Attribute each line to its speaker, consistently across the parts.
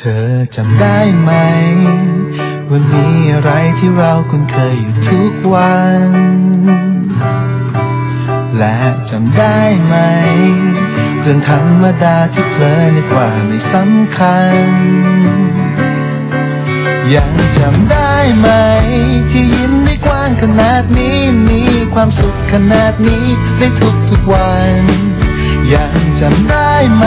Speaker 1: เธอจำได้ไหมว่ามีอะไรที่เราคุ้นเคยอยู่ทุกวัน และจำได้ไหมเรื่องธรรมดาที่เพลินกว่าไม่สำคัญ ยังจำได้ไหม ที่ยิ้มได้กว้างขนาดนี้มีความสุขขนาดนี้ในทุกทุกๆวัน ยังจำได้ไหม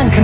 Speaker 1: ง